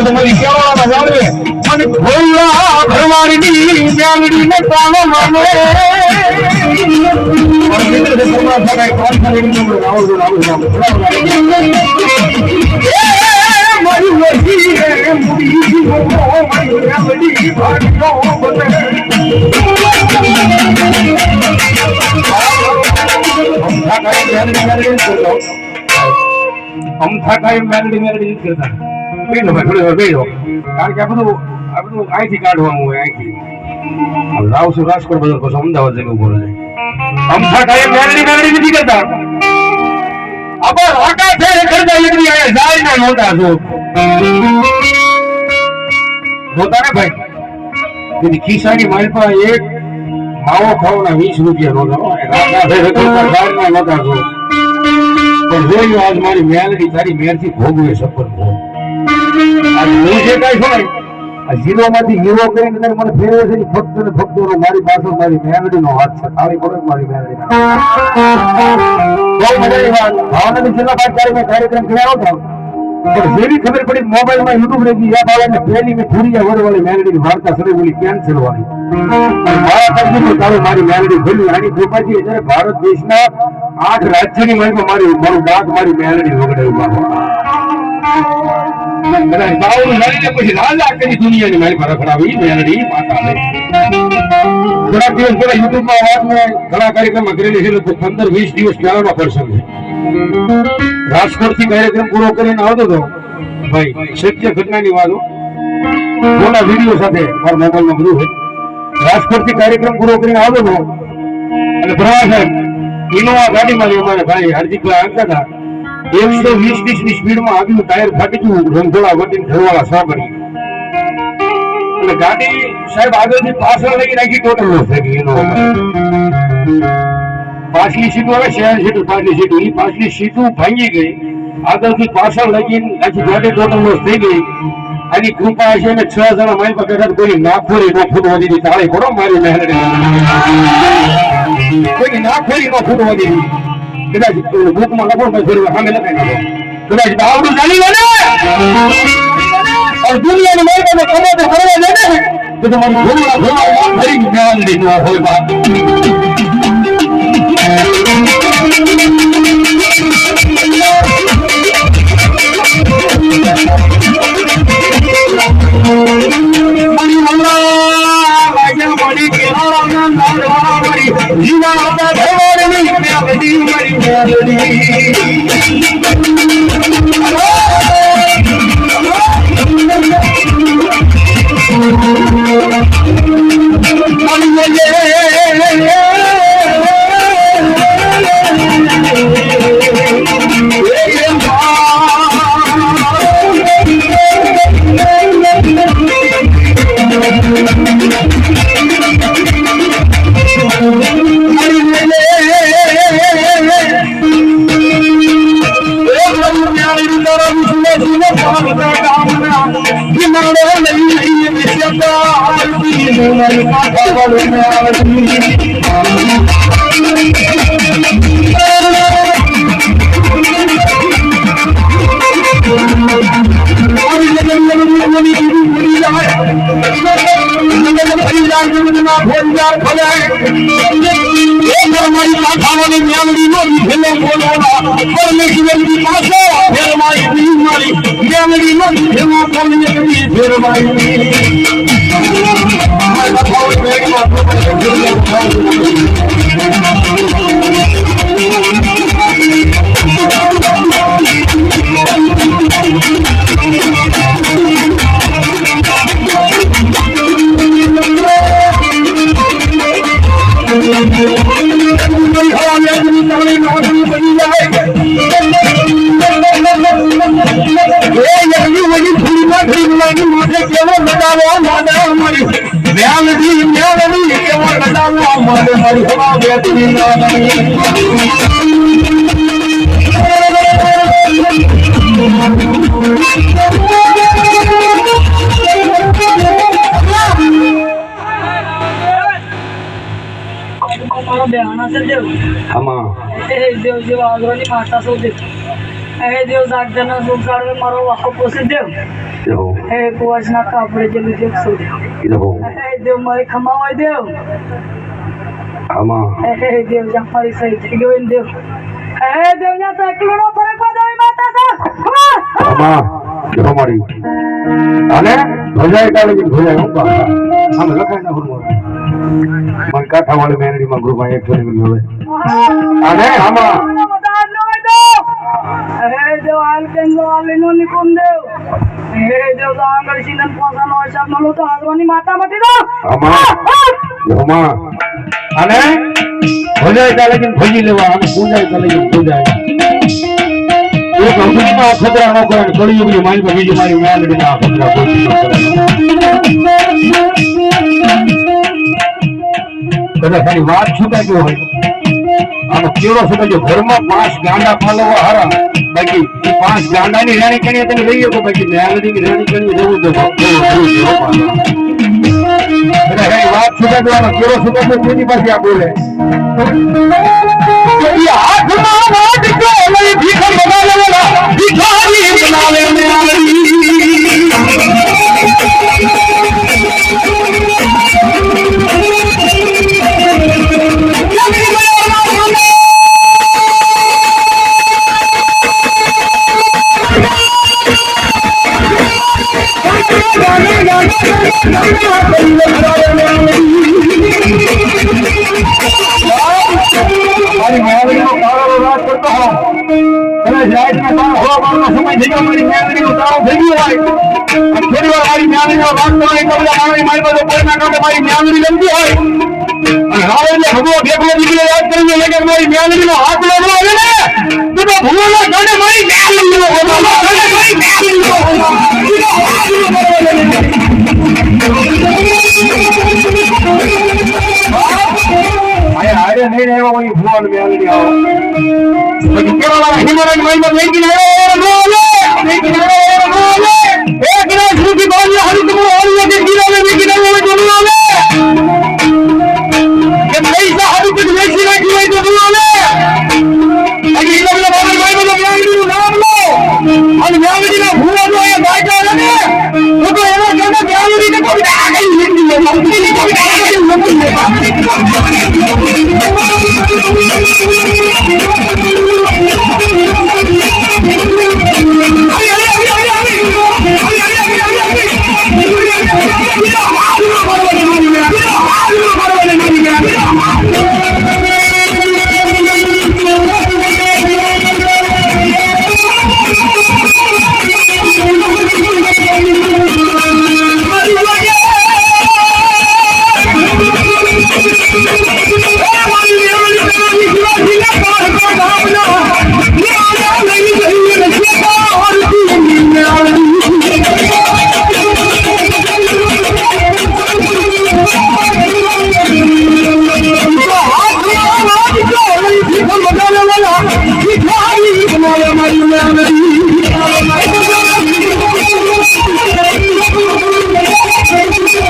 તો તમારી અને ભોળા ભરવાડની મેલડીને તાળો માનો મારી વસી રે મુડી મારી મેલડી ભાગ્યો બને અમથા કાંઈ મેલડી મેલડી કરતા બેસો ભાઈ વાર બેસો કારણ કે આ બધું આ બધું અહીંથી કાઢવાનું હોય અહીંથી. લાવ છું રાજકોટ બધું પછી અમદાવાદ જઈને ઊભો રહે અમથા ટાઈમ મેલડી મેલડી નથી કરતા. આપણે રોટા છે કરતા એટલી અહીંયા જાય ના નોતા જો નોતા ને ભાઈ? એની ખિસ્સાની મારી પાસે એક માવો ખાવાના વીસ રૂપિયા નહોતા હો. રાતા છે એ જાય ના નહોતા છો પણ જોયું આજ મારી મેલડી, તારી મેરથી ભોગવે સફર ભોગ હું મને ફક્ત ને ફક્ત મારી પાછળ મારી મેલડીનો હાથ છે. ખાલી પડે મારી મેલડીના બહુ ખબર યુટ્યુબ રેજી યાદ આવે ને પહેલી મેં ભૂરિયા વડવાળી મેલડીની વાર્તા શરૂ બોલી મારા મેલડી ભૂલી. આની કૃપાથી જ્યારે ભારત દેશના આઠ રાજ્યની મહિમા મારી, મારું દાંત મારી મેલડી વગડાયું બાબા કદાચ રાજકોટથી કાર્યક્રમ પૂરો કરીને આવતો હતો ભાઈ સત્ય ઘટનાની વાતો મોટા વીડિયો સાથે મારા મોબાઈલમાં બધું હોય રાજકોટથી કાર્યક્રમ પૂરો કરીને આવતો હતો અને પ્રવાસ ઇનોવા ગાડીમાં અમારે ભાઈ હાર્દિક ભાઈ આવતા હતા એકસો વીસ ત્રીસની સ્પીડમાં આવ્યું ટાયર ફાટી ગયું રંધોળા વટીને ઘરવાળા સા કરી એટલે ગાડી સાહેબ આગળથી પાછળ લઈ નાખી ટોટલ લોસ થઈ ગઈ, એનો પાછલી સીટું આવે શહેર સીટું, પાછલી સીટું. એ પાછલી સીટું ભાંગી ગઈ. આગળથી પાછળ લગીને આખી ગાડી ટોટલ લોસ થઈ ગઈ. આની કૃપા છે ને છ જણા મારી પાસે કોઈ નાખોરી નો ફૂટવા દીધી, તાળી પડો મારી મહેનત કોઈ નાખોરી નો ફૂટવા દીધી. বুক মাখাবো ধরবো হামে না খাব ঠিক আছে বাবু জানি মানে और दुनिया में मेरे को कमा तो हरवा लेने तो तुम्हारी घूमना घूमना भरी ज्ञान देना होगा भोजन भले ਵਾਲੇ ਨਿਆਂ ਦੀ ਨੋ ਵੀ ਖੇਲੇ ਬੋਲਣਾ ਪਰਮੇਸ਼ਵਰ ਦੀ ਆਸਾ ਫਿਰ ਮਾਈ ਦੀ ਮਾਰੀ ਨਿਆਂ ਦੀ ਨੋ ਵੀ ਖੇਲਾ ਬੋਲਣੀ ਕਦੀ ਫਿਰ ਮਾਈ ਦੀ ਮੈਂ ਬਤਾਉਂ ਮੈਂ ਕਿ ਆਪਕੋ ਬਤਾਉਂ મારો બેહાના છે દેવ આમાં. એ દેવ જેવા આગળની માતા સૌ દેવ એ દેવ જાગજન સંસાર મારો વાહો પોષી દેવ. દેવો હે કુવાસ ના કાપડે જલ્દી દેખશો દેવો દેવ મારે ખમાવાય દેવ. આમાં? હે દેવ જ્યાં મારી સહી થઈ ગયો દેવ. હે દેવ નો ફરક બધાય માતા સા આમાં? દેવો મારી. અને ભજાય કાલે કે ભજાય હું પાછા આમ લખાય ના ફરમો મને કાઠા વાળી મેરડીમાં ગ્રુપમાં એક ફરી ગયો અને આમાં? હે દેવ હાલ કેમ હાલ નો નિકુમ દેવ. ખતરા ન કરે કળિયુગની મારી પર બીજી મારી ખાલી વાત છૂટા ગયો હોય. આનો છૂટા ગયો ઘરમાં પાંચ ગાંડા પાલવા હારા. બાકી એ પાંચ ગાંડાની રાણી કણીએ તમે લઈ શકો? બાકી મેલડીની રાણી કણીએ જવું તો વાત છૂટા આનો કેળો છૂટા તેની પાસે આ બોલે? કદાચ રાતના બાર હવા બારનો સમય થઈ ગયો મારી મેલડીનો તાળો થઈ ગયો હોય અને થોડી વાર મારી મેલડીનો રાત કરો એટલા બધા માણસો